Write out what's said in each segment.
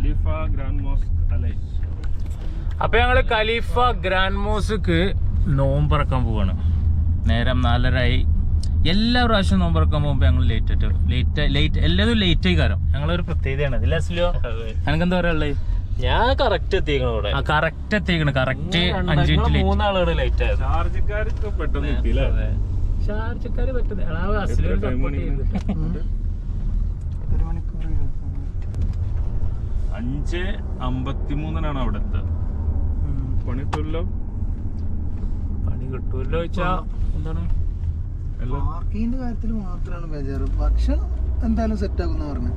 ഖലീഫ grand mosque അല്ലേ? അപ്പൊ ഞങ്ങൾ ഖലീഫ ഗ്രാൻഡ് മോസ്ക്ക് നോമ്പറക്കാൻ പോവാണ്. നേരം നാലരായി. എല്ലാ പ്രാവശ്യം നോമ്പറക്കാൻ പോകുമ്പോ ഞങ്ങൾ ലേറ്റ് ആയിട്ട് ലേറ്റ് ലേറ്റ് എല്ലാതും ലേറ്റ് ആയി കാരണം ഞങ്ങളൊരു പ്രത്യേകതയാണ്. ഇതില്ല അസ്ലിയോ എനിക്കെന്താ പറയാനുള്ളത് ഞാൻ കറക്റ്റ് എത്തിക്കണം ഇവിടെ. ആ കറക്റ്റ് എത്തിക്കണം. കറക്റ്റ് അഞ്ച് മിനിറ്റ് ലേറ്റ് മൂന്നാളുകൾ ലേറ്റ് ആയത്. ചാർജക്കാർക്ക് പെട്ടെന്ന് ഷാർജക്കാര് പറ്റുന്നത് എത്ര അമ്പത്തി മൂന്നിനാണ് അഞ്ച് അവിടെ എത്തുക കിട്ടുമല്ലോ പണി കിട്ടുമല്ലോ വെച്ചാ എന്താണ്? പാർക്കിങ്ങിന്റെ കാര്യത്തിൽ മാത്രമാണ് ബേജാറ്. ഭക്ഷണം എന്തായാലും സെറ്റ് ആക്കുന്ന പറഞ്ഞു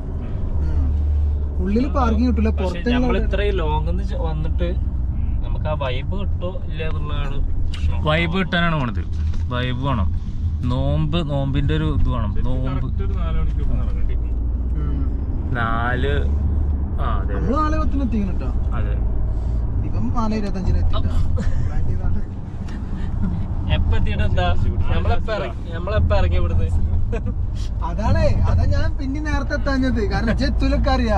ഉള്ളിൽ പാർക്കിംഗ് കിട്ടില്ല പുറത്ത് നമ്മൾ ഇത്രയും ലോങ് വന്നിട്ട് നമുക്ക് ആ വൈബ് കിട്ടോ ഇല്ല എന്നുള്ളതാണ് വൈബ് കിട്ടാനാണ് പോണത്. വൈബ് വേണം. നോമ്പ് നോമ്പിന്റെ ഒരു ഇത് വേണം. നോമ്പ് നാല് മണിക്കൂർ നാല് ആ അതെ നമ്മൾ നാളെ പത്തിന് എത്തിക്കണം കേട്ടോ അതെ. ഇപ്പം നാല് ഇരുപത്തഞ്ചിന് എത്തിട്ടോ എപ്പ എത്തിയിട്ട് എന്താ? നമ്മളെപ്പ ഇറങ്ങി നമ്മളെപ്പ ഇറങ്ങി ഇവിടുന്ന്. അതാണേ അതാ ഞാൻ പിന്നെ നേരത്തെ എത്താഞ്ഞത്. കാരണം ചെത്തുലൊക്കെ അറിയാ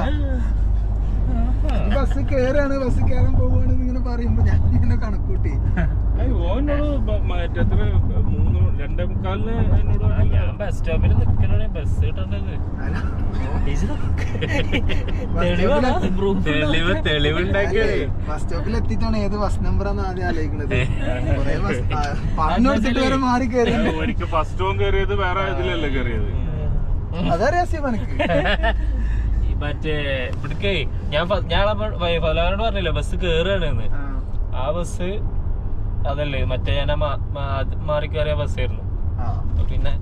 ബസ് കേറാണ് ബസ് കേറാൻ പോവാണ് ഇങ്ങനെ പറയുമ്പോ ഞാൻ ഇങ്ങനെ കണക്കൂട്ടി. ഓനോട് മറ്റേ രണ്ടേ മുക്കാലിന് എന്നോട്. ഞാൻ ബസ് സ്റ്റോപ്പിൽ ബസ് കിട്ടേണ്ടത്. തെളിവാണ് തെളിവ് തെളിവുണ്ടാക്കിയത് ബസ് സ്റ്റോപ്പിൽ എത്തിയിട്ടാണ് ഏത് ബസ് നമ്പറാന്ന് ആദ്യം ആലോചിക്കുന്നത് കൊറേ ബസ് പറഞ്ഞു വരെ മാറി കയറി ഫസ്റ്റ് ഓൺ കയറിയത് വേറെ ഇതിലല്ലേ കയറിയത് അതറിയാ എനിക്ക് മറ്റേ ഇവിടേക്കേ ഞാൻ ഞാൻ ഫലാനോട് പറഞ്ഞില്ല ബസ് കേറുകയാണെന്ന്. ആ. ബസ് അതല്ലേ മറ്റേ ഞാൻ മാറി കയറിയ ബസ്സായിരുന്നു. പിന്നെ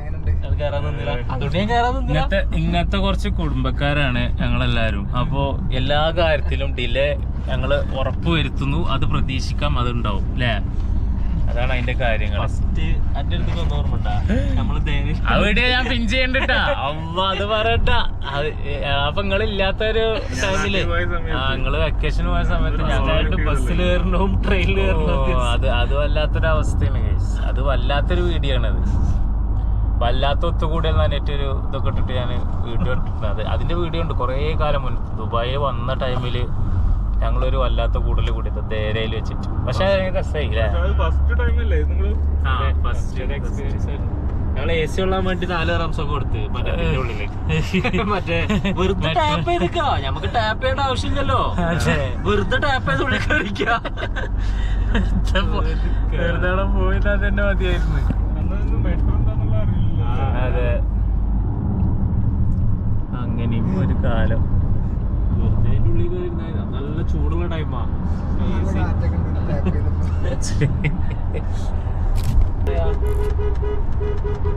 എങ്ങനുണ്ട്? അത് കയറാൻ നിന്നില്ല. അതുകൊണ്ട് ഞാൻ നിന്നില്ല. ഇങ്ങനത്തെ ഇങ്ങനത്തെ കുറച്ച് കുടുംബക്കാരാണ് ഞങ്ങളെല്ലാരും അപ്പോ എല്ലാ കാര്യത്തിലും ഡിലേ ഞങ്ങൾ ഉറപ്പ് വരുത്തുന്നു. അത് പ്രതീക്ഷിക്കാം അതുണ്ടാവും. അല്ലേ അതാണ് അതിന്റെ കാര്യങ്ങൾ അവിടെ ഞാൻ പിൻ ചെയ്യണ്ടിട്ടാ. അമ്മ അത് പറയട്ട അത് അപ്പൊ നിങ്ങൾ ഇല്ലാത്തൊരു ടൈമിൽ പോയ സമയത്ത്. ആ നിങ്ങൾ വെക്കേഷൻ പോയ സമയത്ത് ഞങ്ങളായിട്ട് ബസ്സിൽ കയറണവും ട്രെയിനിൽ ഓ, കയറണവും അത് അത് വല്ലാത്തൊരു അവസ്ഥയാണ്. അത് വല്ലാത്തൊരു വീഡിയോ ആണത് വല്ലാത്ത ഒത്തുകൂടിയ ഏറ്റവും ഒരു ഇതൊക്കെ ഇട്ടിട്ട് ഞാൻ വീഡിയോ ഇട്ടിട്ടുണ്ട്. അത് അതിന്റെ വീഡിയോ ഉണ്ട്. കുറേ കാലം മുൻ ദുബായിൽ വന്ന ടൈമിൽ ഞങ്ങളൊരു വല്ലാത്ത കൂടുതൽ കൂടി ദേരയിൽ വെച്ചിട്ട്. പക്ഷെ രസമായി ഞങ്ങൾ എ സി കൊള്ളാൻ വേണ്ടി നാല് റംസ് ഒക്കെ കൊടുത്ത് മറ്റേ ഇതിന്റെ ഉള്ളിൽ. മറ്റേ വെറുതെ ടാപ്പ് ചെയ്തിക്കാ. നമുക്ക് ടാപ്പ് ചെയ്യേണ്ട ആവശ്യമില്ലല്ലോ. വെറുതെ ടാപ്പ് ചെയ്ത് ഉള്ളിൽ വെറുതെ പോയിട്ടാ തന്നെ മതിയായിരുന്നു. അതെ. അങ്ങനെയും ഒരു കാലം. അതിന്റെ ഉള്ളിൽ നല്ല ചൂടുള്ള ടൈമാ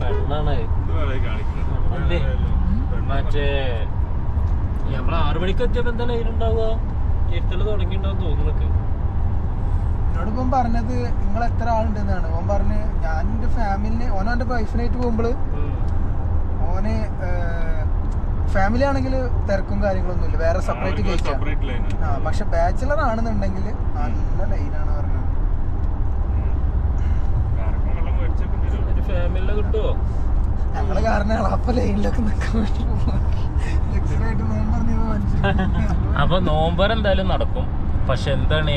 പെണ്ണാണ്? മറ്റേ നമ്മൾ ആറു മണിക്ക് എത്തിയപ്പോ എന്താ ലൈൻ ഉണ്ടാവുക തുടങ്ങിണ്ടാവും തോന്നുന്നു എന്നോടിപ്പം പറഞ്ഞത് നിങ്ങൾ എത്ര ആളുണ്ടെന്നാണ്. ഓൻ പറഞ്ഞ് ഞാൻ എന്റെ ഫാമിലിനെ ഓനോ എന്റെ വൈഫിനായിട്ട് പോകുമ്പോൾ ഓന് ഫാമിലി ആണെങ്കിൽ തിരക്കും കാര്യങ്ങളൊന്നും ഇല്ല. വേറെ സെപ്പറേറ്റ് കേസ് സെപ്പറേറ്റ് ലൈൻ ആ. പക്ഷെ ബാച്ചിലർ ആണെന്നുണ്ടെങ്കിൽ നല്ല ലൈൻ ആണ് ഞങ്ങൾ കാരണമാണ് അപ്പൊ ലൈനിലൊക്കെ നിൽക്കാൻ വേണ്ടി അപ്പൊ നോമ്പർ എന്തായാലും നടക്കും. പക്ഷെ എന്താണ്?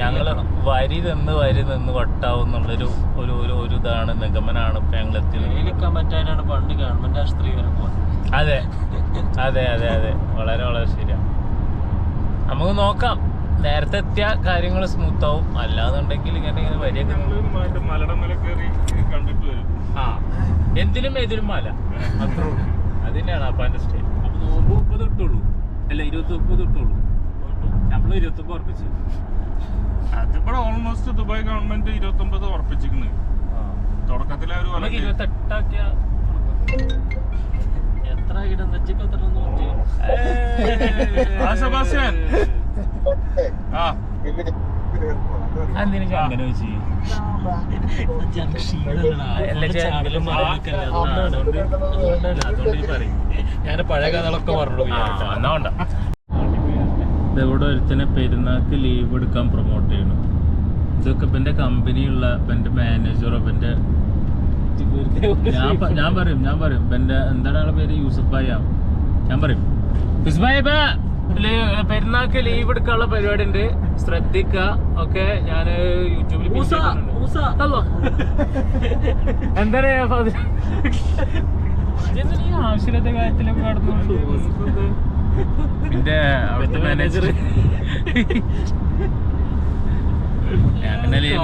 ഞങ്ങൾ വരി നിന്ന് വരി നിന്ന് വട്ടാവും എന്നുള്ളൊരു ഒരു ഒരു ഒരു ഇതാണ് നിഗമനാണ് ഇപ്പൊ ഞങ്ങൾ എത്തിയത് പണ്ട് ഗവൺമെന്റ് ആശുപത്രി വരെ പോവാൻ അതെ. അതെ അതെ അതെ. വളരെ വളരെ ശരിയാണ് നമുക്ക് നോക്കാം. നേരത്തെ എത്തിയ കാര്യങ്ങൾ സ്മൂത്ത് ആവും അല്ലാന്നുണ്ടെങ്കിൽ ഇങ്ങനെ ഇങ്ങനെ വരിയൊക്കെ ഞങ്ങൾ മറ്റേ മലയുടെ മേലെ കയറി കണ്ടിട്ട് വരും. ആ. എന്തിനും ഏതിനും മല. അത്രേ ഉള്ളൂ. അത് തന്നെയാണ് അപ്പാന്റെ സ്റ്റേ അപ്പൊ നോമ്പ് മുപ്പത് ഇട്ടുള്ളൂ. അല്ല ഇരുപത്തി മുപ്പത് ഇട്ടുള്ളൂ. നമ്മൾ ഇരുപത്തി ഒമ്പത് ഉറപ്പിച്ചു. അതിപ്പോ ഓൾമോസ്റ്റ് ദുബായ് ഗവൺമെന്റ് ഇരുപത്തി ഒമ്പത് ഉറപ്പിച്ചിരിക്കുന്നു തുടക്കത്തിലെ ഒരു ഇരുപത്തെട്ടാക്കിയ ഞാൻ പഴയ കഥകളൊക്കെ പറഞ്ഞു ഇതെവിടെ ഒരുത്തനെ പെരുന്നാക്ക് ലീവ് എടുക്കാൻ പ്രൊമോട്ട് ചെയ്യണം. ഇതൊക്കെ ഇപ്പം എന്റെ കമ്പനിയുള്ള ഇപ്പം എന്റെ മാനേജറോ ഇപ്പം എന്റെ ഞാൻ പ- ഞാൻ പറയും ഞാൻ പറയും. എന്റെ എന്താണ് ആളെ പേര്? യൂസഫ് ഭായ ഞാൻ പറയും. യൂസഫ് ഭായ ഇപ്പൊ ലീ- പെരുന്നാൾക്ക് ലീവ് എടുക്കാനുള്ള പരിപാടി ഉണ്ട്. ശ്രദ്ധിക്ക. ഓക്കെ ഞാൻ യൂട്യൂബിൽ മൂസ, മൂസ. എന്താ ആവശ്യമില്ലാത്ത കാര്യത്തിലൊക്കെ കടന്നു പിന്നെ അവിടുത്തെ മാനേജർ ഞാൻ പിന്നെ ലീവ്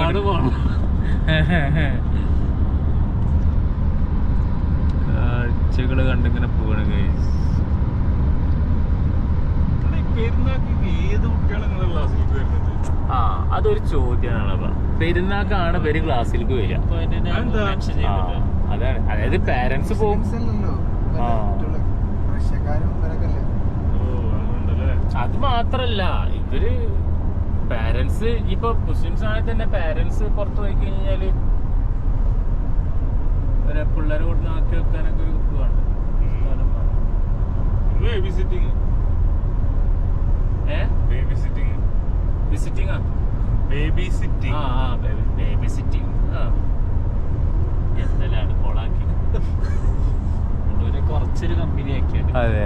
പോണം കണ്ടിങ്ങനെ പോവാണ് ഗൈസ് ആ അതൊരു ചോദ്യമാണ് പെരുന്നാക്കാണ് പേര് ക്ലാസ്സിലേക്ക് വരിക. അതാണ്. അതായത് പാരന്റ്സ് പോകും അത് മാത്രല്ല. ഇവർ പാരന്റ്സ് ഇപ്പൊ മുസ്ലിംസ് ആണെങ്കിൽ തന്നെ പാരന്റ്സ് പുറത്തു പോയി കഴിഞ്ഞാൽ പിള്ളേരെ കൊണ്ട് ആക്കി വെക്കാനൊക്കെ ഒരു ഇത് വേണം. സ്ഥലം വേണം. ബേബി സിറ്റിംഗ് ഏ ബേബി സിറ്റിംഗ് വിസിറ്റിംഗ് ആ ബേബി ആ ആ ബേബി ബേബി സിറ്റിംഗ് ആ എന്തെല്ലാം കൊളാക്കി. കുറച്ചൊരു കമ്പനി ആക്കിയത് അതെ.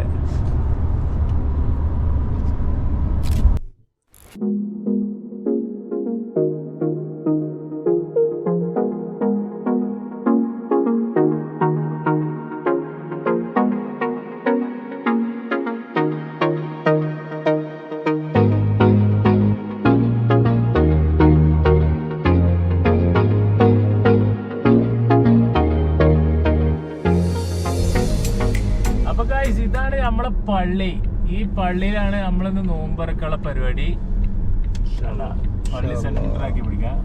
പള്ളി. ഈ പള്ളിയിലാണ് നമ്മളിന്ന് നോമ്പറക്കുള്ള പരിപാടി? പള്ളി സെന്റർ ആക്കി പിടിക്കാം.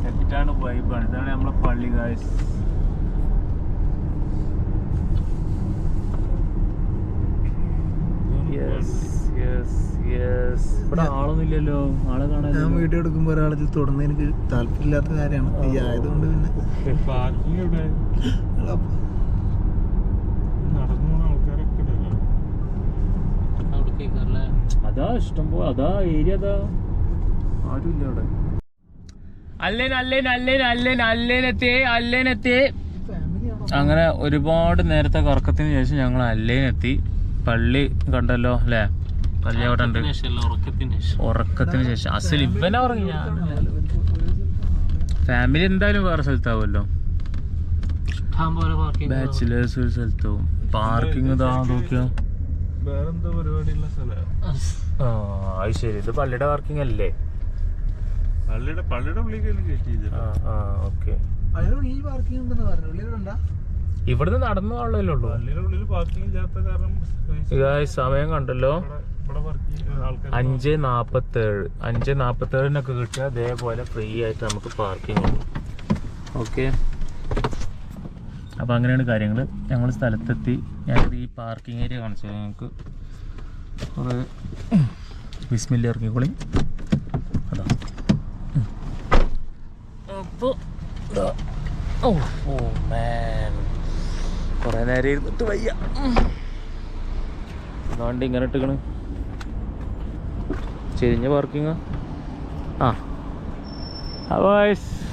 സെറ്റാണ് വൈബാണ്. ഇതാണ് നമ്മളെ പള്ളി ഗൈസ് യെസ് യെസ് യെസ് ഇവിടെ ആളൊന്നും ഇല്ലല്ലോ. ആളെ കാണാൻ ഞാൻ വീഡിയോ എടുക്കുമ്പോൾ ഒരാളിൽ തുടർന്ന് എനിക്ക് താല്പര്യമില്ലാത്ത കാര്യമാണ്. ഈ ആയതുകൊണ്ട് പിന്നെ പാർക്കിംഗ് എവിടെ എടാ, നടന്നു പോകുന്ന ആൾക്കാരൊക്കെ ഉണ്ടല്ലോ അവിടെ കേൾക്കാറില്ലേ അതാ ഇഷ്ടം പോലെ. അതാ ഏരിയ അതാ ആരുമില്ല അവിടെ. അല്ലേൻ അല്ലേൻ അല്ലേൻ അല്ലേൻ അല്ലേനെത്തി അല്ലേനെത്തി? അങ്ങനെ ഒരുപാട് നേരത്തെ കറക്കത്തിന് ശേഷം ഞങ്ങൾ അല്ലേനെത്തി പള്ളി കണ്ടല്ലോ അല്ലേ? പള്ളി അവിടെ ഉണ്ട്. ഉറക്കത്തിന് ശേഷം. ഉറക്കത്തിന് ശേഷം. അസൽ ഇവനെ ഉറങ്ങി. ഫാമിലി എന്തായാലും വേറെ സ്ഥലത്താവുമല്ലോ. ഇഷ്ടം പോലെ പാർക്കിംഗ് ബാച്ചിലേഴ്സ് ഒരു സ്ഥലത്താവും പാർക്കിംഗ് ഇതാ നോക്കിയോ. വേറെന്താ പരിപാടിയുള്ള സ്ഥലമാണ് ആ അത് ശരി. ഇത് പള്ളിയുടെ പാർക്കിംഗ് അല്ലേ? പള്ളിയുടെ പള്ളിയുടെ ഉള്ളിലേക്ക് കയറ്റിയില്ല ആ ആ ഓക്കെ ഈ പാർക്കിംഗ് ഉണ്ടെന്ന് പറഞ്ഞു? ഇവിടുന്ന് നടന്നു പോകാനുള്ളതല്ലേ ഉള്ളൂ? ഇതായി സമയം കണ്ടല്ലോ. ഇവിടെ- ഇവിടെ വർക്ക് ചെയ്യുന്ന ആൾക്കാർ അഞ്ച് നാപ്പത്തേഴ്. അഞ്ച് നാപ്പത്തേഴിനൊക്കെ കിട്ടുക അതേപോലെ ഫ്രീ ആയിട്ട് നമുക്ക് പാർക്കിംഗ് ഉണ്ട്. ഓക്കെ അപ്പോൾ അങ്ങനെയാണ് കാര്യങ്ങൾ ഞങ്ങൾ സ്ഥലത്തെത്തി. ഞാനിത് ഈ പാർക്കിംഗ് ഏരിയ കാണിച്ചു. ഞങ്ങൾക്ക് കുറേ വിസ്മില്ല ഇറങ്ങിക്കോളി. അതാ. ഓ മാൻ കുറേ നേരം ഇരുന്നിട്ട് വയ്യ. അതുകൊണ്ട് ഇങ്ങനെ ഇട്ടിക്കണ്? ചെരിഞ്ഞ പാർക്കിങ് ആ? അപ്പോൾ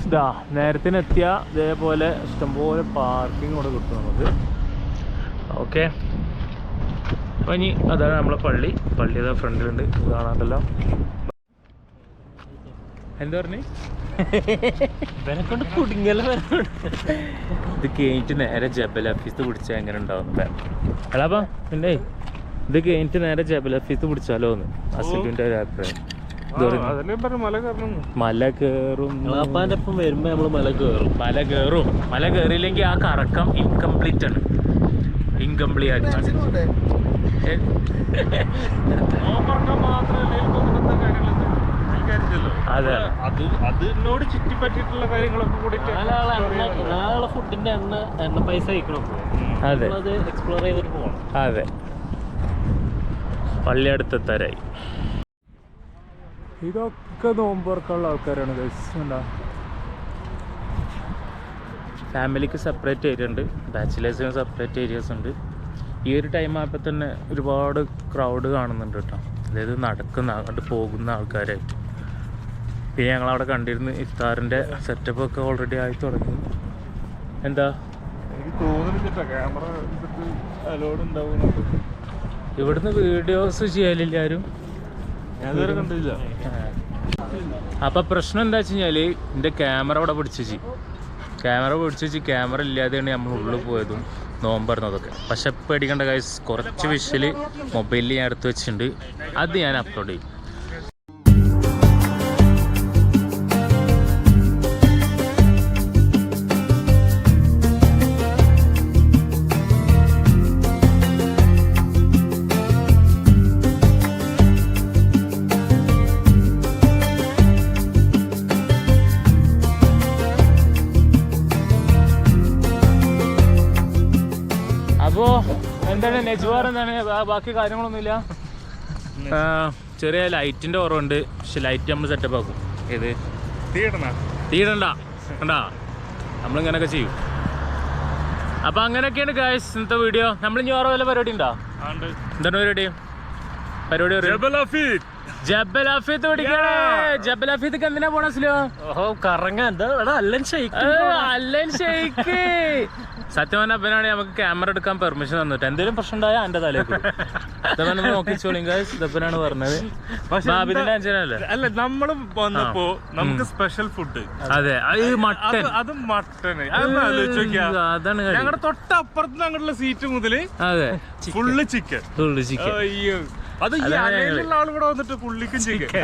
ഇതാ നേരത്തിനെത്തിയ ഇതേപോലെ ഇഷ്ടംപോലെ പാർക്കിംഗ് കൂടെ കിട്ടും നമുക്ക്. ഓക്കെ അപ്പോൾ ഇനി അതാണ് നമ്മളെ പള്ളി. പള്ളി അതാ ഫ്രണ്ടിലുണ്ട്. കാണാണ്ടല്ലോ എന്താ പറഞ്ഞു? ഇത് കഴിഞ്ഞിട്ട് നേരെ ജബൽ ഹഫീസ് പിടിച്ചാൽ എങ്ങനെ ഉണ്ടാവും അല്ലാപ്പാ പിന്നെ. ഇത് കഴിഞ്ഞിട്ട് നേരെ ജബൽ ഹഫീസ് പിടിച്ചാലോ എന്ന്. അസുഖിന്റെ ഒരു അഭിപ്രായം. മല ഒപ്പം വരുമ്പോ നമ്മൾ മല കയറും. മല കയറും. മല കയറിയില്ലെങ്കിൽ ആ കറക്കം ഇൻകംപ്ലീറ്റ് ആണ്. ഇൻകംപ്ലീറ്റ് ആക്കി? അതെ. അത് അതിനോട് ചുറ്റിപ്പറ്റിട്ടുള്ള കാര്യങ്ങളൊക്കെ കൂടി നാളെ ഫുഡിന്റെ എണ്ണ എണ്ണ പൈസ അയക്കണം അതെ. അത് എക്സ്പ്ലോർ ചെയ്തിട്ട് പോകണം അതെ. പള്ളി അടുത്തെത്താരായി. ഇതൊക്കെ നോമ്പുറക്കുള്ള ആൾക്കാരാണ് ഗൈസ് ഫാമിലിക്ക് സെപ്പറേറ്റ് ഏരിയ ഉണ്ട്. ബാച്ചിലേഴ്സിന് സെപ്പറേറ്റ് ഏരിയാസ് ഉണ്ട്. ഈ ഒരു ടൈം ആയപ്പോൾ തന്നെ ഒരുപാട് ക്രൗഡ് കാണുന്നുണ്ട് കേട്ടോ. അതായത് നടക്കുന്ന അങ്ങോട്ട് പോകുന്ന ആൾക്കാരായിട്ട് പിന്നെ ഞങ്ങളവിടെ കണ്ടിരുന്നു ഇഫ്താറിന്റെ സെറ്റപ്പ് ഒക്കെ ഓൾറെഡി ആയി തുടങ്ങി. എന്താ? എനിക്ക് തോന്നുന്നില്ല ക്യാമറ അലോഡ് ഇവിടുന്ന് വീഡിയോസ് ചെയ്യലില്ല ആരും. കണ്ടില്ല. അപ്പൊ പ്രശ്നം എന്താ വെച്ച് കഴിഞ്ഞാൽ എന്റെ ക്യാമറ അവിടെ പിടിച്ചു ക്യാമറ പിടിച്ചു ക്യാമറ ഇല്ലാതെയാണ് നമ്മൾ ഉള്ളിൽ പോയതും. നോമ്പറന്നതൊക്കെ പക്ഷെ പേടിക്കേണ്ട കാര്യം കുറച്ച് വിഷയിൽ മൊബൈലിൽ ഞാൻ എടുത്ത് വെച്ചിട്ടുണ്ട്. അത് ഞാൻ അപ്ലോഡ് ചെയ്യും. എന്താണ് നെജ്വാർ ബാക്കി കാര്യങ്ങളൊന്നുമില്ല? ചെറിയ ലൈറ്റിന്റെ കുറവുണ്ട്. പക്ഷെ ലൈറ്റ് നമ്മൾ സെറ്റപ്പ് ആക്കും. ഏത്? തീടണ്ടാ തീടണ്ട. കണ്ടാ? നമ്മളിങ്ങനൊക്കെ ചെയ്യും. അപ്പൊ അങ്ങനെയൊക്കെയാണ് ഗായ്സ് ഇന്നത്തെ വീഡിയോ നമ്മൾ ഇനി വേറെ വല്ല പരിപാടി ഉണ്ടോ? എന്താണ് പരിപാടി? പരിപാടി പിടിക്കണേ ജബൽ അഫീത്ത് എന്തിനാ പോണസിലോ ഓഹോ കറങ്ങാൻ എന്താ എടാ അല്ലൻ ഷെയ്ക്ക്. അല്ലൻ ഷെയ്ക്ക്. സത്യം പറഞ്ഞ അപ്പനാണ് നമുക്ക് ക്യാമറ എടുക്കാൻ പെർമിഷൻ തന്നിട്ട് എന്തെങ്കിലും പ്രശ്നം ഉണ്ടായാൽ എന്റെ തലേക്ക് നോക്കിച്ചോളിയും ഇതപ്പനാണ് പറഞ്ഞത്. അഞ്ചനല്ലേ അല്ല നമ്മൾ വന്നപ്പോ നമുക്ക് സ്പെഷ്യൽ ഫുഡ് അതെ അത് മട്ടൻ അത് മട്ടൻ അതാണ്. ഞങ്ങളുടെ തൊട്ടപ്പുറത്ത് ഞങ്ങളുടെ സീറ്റ് മുതൽ അതെ. ഫുള്ള് ചിക്കൻ ഫുള്ള് ചിക്കൻ അയ്യോ. അത് ഈ അതാണ് അലയിലുള്ള ആൾ ഇവിടെ വന്നിട്ട് പുള്ളിക്കും ചിക്കൻ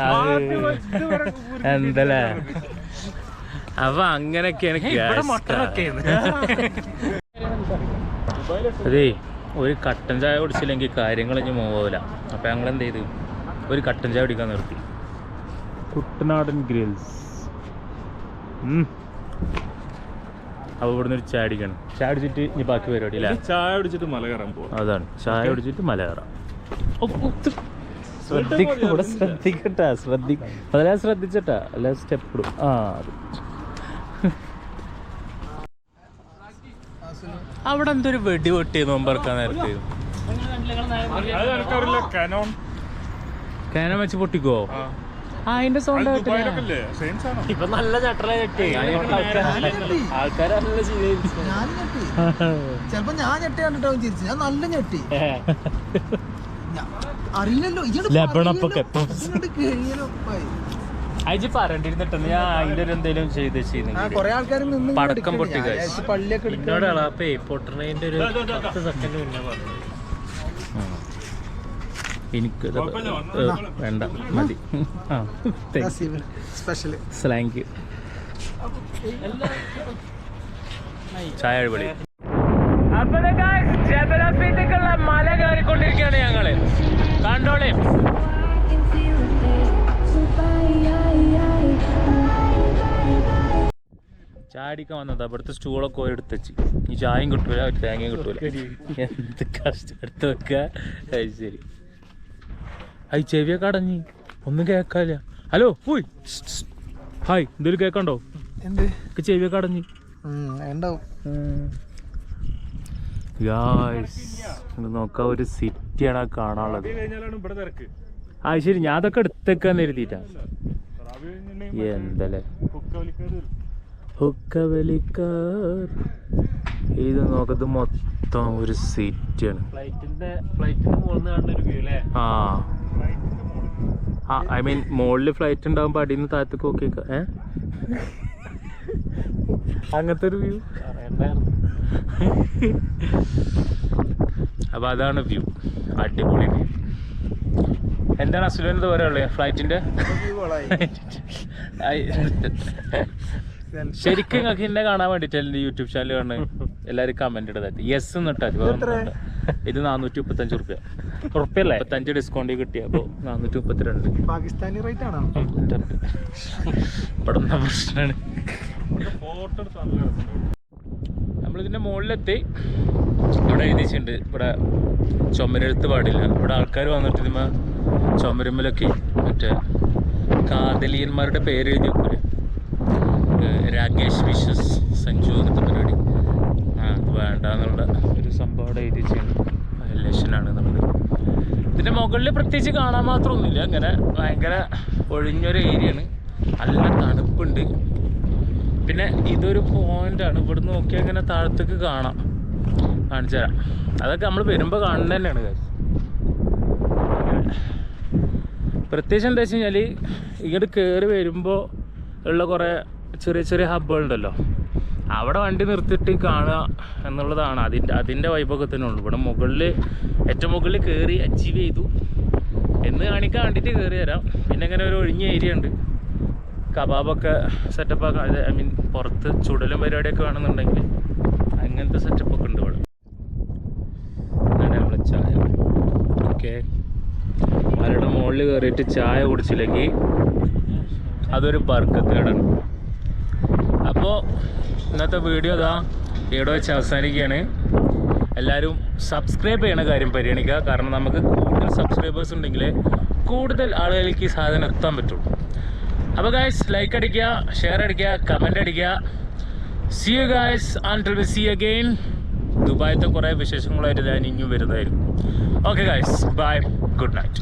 എന്തല്ലേ? അപ്പൊ അങ്ങനെയൊക്കെയാണ് അതെ ഒരു കട്ടൻ ചായ കുടിച്ചില്ലെങ്കിൽ കാര്യങ്ങൾ ഇനി പോവില്ല അപ്പൊ ഞങ്ങൾ എന്ത് ചെയ്തു? ഒരു കട്ടൻ ചായ കുടിക്കാൻ നിർത്തി. കുട്ടനാടൻ ഗ്രിൽസ്. അപ്പൊ ഇവിടുന്ന് ഒരു ചായ അടിക്കണം ചായ അടിച്ചിട്ട് ഇനി ബാക്കി പരിപാടി അല്ലേ ചായ അടിച്ചിട്ട് മല കയറാൻ പോകും അതാണ്. ചായ അടിച്ചിട്ട് മല കയറാം. ശ്രദ്ധിക്കും ഇവിടെ ശ്രദ്ധിക്കട്ടാ ശ്രദ്ധി അതെല്ലാം ശ്രദ്ധിച്ചട്ടാ അല്ല സ്റ്റെപ്പ് ആ അവിടെ എന്തൊരു വെടി പൊട്ടി നോമ്പറക്കാൻ നേരത്തെ? കാനം വെച്ച് പൊട്ടിക്കോ ആ. അതിന്റെ സൗണ്ട് ഇപ്പൊ നല്ല ചട്ടല ചട്ടി ആൾക്കാരെ ഞെട്ടി. ചിലപ്പോ ഞാൻ ഞെട്ടി കണ്ടിട്ടാവും ചിരിച്ചു. ഞാൻ നല്ല ഞെട്ടി. അറിയില്ലല്ലോ. ഇയാൾ ലബണപ്പൊക്കെ. കഴിയലോ അയച്ച് പറണ്ടിരുന്നിട്ടുണ്ട് ഞാൻ അതിന്റെ ഒരു എന്തെങ്കിലും ചെയ്ത് കൊറേ ആൾക്കാർ നിന്ന് പടക്കം പൊട്ടി പള്ളിയൊക്കെ. എന്നോട് അളാപ്പേ ഒരു പത്ത് സെക്കൻഡ് മുന്നേ പറഞ്ഞു. എനിക്ക്. വേണ്ട മതി. സ്ലാങ്ക് ചായ അടിപൊളി. ജബലഫീത്തേക്കുള്ള മല കയറിക്കൊണ്ടിരിക്കുകയാണ് ഞങ്ങൾ. കണ്ടോളേ. ചാടിക്കാൻ വന്നതാ. ഇവിടുത്തെ സ്റ്റൂളൊക്കെ ഓരോ എടുത്ത് വെച്ച്. ഈ ചായയും കിട്ടൂല ഒരു തേങ്ങയും കിട്ടൂല. എന്ത് കഷ്ടം എടുത്ത് വെക്ക? അത് ശരി. ഐ ചെവിയൊക്കെ അടഞ്ഞി. ഒന്നും കേക്കാല്ല. ഹലോ പോയി ഹായ് എന്തേലും കേക്കണ്ടോ? എന്ത്? ചെവിയൊക്കെ അടഞ്ഞി. നോക്കാം ഒരു സിറ്റിയാണ് കാണാനുള്ളത്. കഴിഞ്ഞാലാണ് ഇവിടെ തിരക്ക് ആ ശരി ഞാൻ അതൊക്കെ എടുത്തേക്കാന്ന് കഴിഞ്ഞിട്ടുണ്ടെങ്കിൽ എന്തല്ലേ. ഒക്കെ വലിക്കാർ. ഇത് നോക്കത് മൊത്തം ഒരു സീറ്റാണ് ഫ്ലൈറ്റിന്റെ ഫ്ലൈറ്റിന്റെ മുകളിൽ കാണുന്ന ഒരു വ്യൂ അല്ലേ ആ. ആ ഐ മീൻ മുകളിൽ ഫ്ലൈറ്റ് ഉണ്ടാകുമ്പോൾ അടിയിൽ നിന്ന് താഴത്തേക്ക് നോക്കിയേക്ക ഏ? അങ്ങനത്തെ ഒരു വ്യൂ അപ്പൊ അതാണ് വ്യൂ അടിപൊളി വ്യൂ എന്താണ് ഇത് പറയാനുള്ളത് ഫ്ലൈറ്റിന്റെ? ശരിക്കും നിങ്ങൾക്ക് എന്നെ കാണാൻ വേണ്ടിട്ടല്ലേ യൂട്യൂബ് ചാനൽ കാണുന്നത്? എല്ലാവരും കമന്റ് ഇടതായിട്ട് യെസ് എന്നിട്ടാ ഇത് നാനൂറ്റി മുപ്പത്തഞ്ച് റുപ്യ ഉറപ്പല്ലേ മുപ്പത്തഞ്ച് ഡിസ്കൗണ്ട് കിട്ടിയ അപ്പോൾ നാനൂറ്റി മുപ്പത്തിരണ്ട് പാകിസ്ഥാനി റേറ്റ് ആണോ? ഇവിടെ പ്രശ്നമാണ് നമ്മളിതിന്റെ നമ്മളിതിന്റെ മുകളിലെത്തി. ഇവിടെ എഴുതിയിട്ടുണ്ട് ഇവിടെ ചുമരെഴുത്ത് പാടില്ല. ഇവിടെ ആൾക്കാർ വന്നിട്ട് ഇതിമ ചുമരുമ്മലൊക്കെ മറ്റേ കാതലിയന്മാരുടെ പേര് എഴുതി വെക്കൂലേ ഏഹ് രാകേഷ് വിശ്വസ് സഞ്ജു അങ്ങനത്തെ പരിപാടി. അത് വേണ്ടാന്നുള്ള ഒരു സംഭവം അവിടെ എഴുതി ലക്ഷനാണ് നമ്മൾ ഇതിന്റെ മുകളിൽ പ്രത്യേകിച്ച് കാണാൻ മാത്രമൊന്നുമില്ല. അങ്ങനെ ഭയങ്കര ഒഴിഞ്ഞൊരു ഏരിയയാണ്. നല്ല തണുപ്പുണ്ട്. പിന്നെ ഇതൊരു പോയിന്റാണ്. ഇവിടുന്ന് നോക്കിയാൽ ഇങ്ങനെ താഴത്തേക്ക് കാണാം. കാണിച്ചു തരാം. അതൊക്കെ നമ്മൾ വരുമ്പോൾ കാണുന്നത് തന്നെയാണ് കാര്യം പ്രത്യേകിച്ച് എന്താ വെച്ച് കഴിഞ്ഞാൽ ഇങ്ങോട്ട് കയറി വരുമ്പോൾ ഉള്ള കുറേ ചെറിയ ചെറിയ ഹബ്ബുകളുണ്ടല്ലോ അവിടെ വണ്ടി നിർത്തിയിട്ട് കാണുക എന്നുള്ളതാണ് അതിന്റെ അതിന്റെ വൈബൊക്കെ തന്നെ ഉള്ളൂ. ഇവിടെ മുകളിൽ ഏറ്റവും മുകളിൽ കയറി അച്ചീവ് ചെയ്തു. എന്ന് കാണിക്കാൻ വേണ്ടിയിട്ട് കയറി തരാം പിന്നെ ഇങ്ങനെ ഒരു ഒഴിഞ്ഞ ഏരിയ ഉണ്ട്. കബാബൊക്കെ സെറ്റപ്പ് ആക്കാൻ ഐ മീൻ പുറത്ത് ചുടലും പരിപാടിയൊക്കെ വേണമെന്നുണ്ടെങ്കിൽ അങ്ങനത്തെ സെറ്റപ്പൊക്കെ ഉണ്ട് ഇവിടെ. അങ്ങനെ നമ്മളെ ചായ. ഓക്കെ മലയുടെ മുകളിൽ കയറിയിട്ട് ചായ കുടിച്ചില്ലെങ്കിൽ അതൊരു ബർക്കത്തേടാണ് അപ്പോൾ ഇന്നത്തെ വീഡിയോ ഇതാ ഇവിടെ വെച്ച് അവസാനിക്കുകയാണ്. എല്ലാവരും സബ്സ്ക്രൈബ് ചെയ്യണ കാര്യം പരിഗണിക്കുക. കാരണം നമുക്ക് കൂടുതൽ സബ്സ്ക്രൈബേഴ്സ് ഉണ്ടെങ്കിൽ കൂടുതൽ ആളുകളിലേക്ക് സാധനം എത്താൻ പറ്റുള്ളൂ. അപ്പോൾ ഗായ്സ് ലൈക്ക് അടിക്കുക ഷെയർ അടിക്കുക കമന്റ് അടിക്കുക. See you guys and we see again ദുബായത്തെ കുറേ വിശേഷങ്ങളായിട്ട് ഞാൻ ഇനിയും വരുന്നതായിരിക്കും. Okay guys bye good night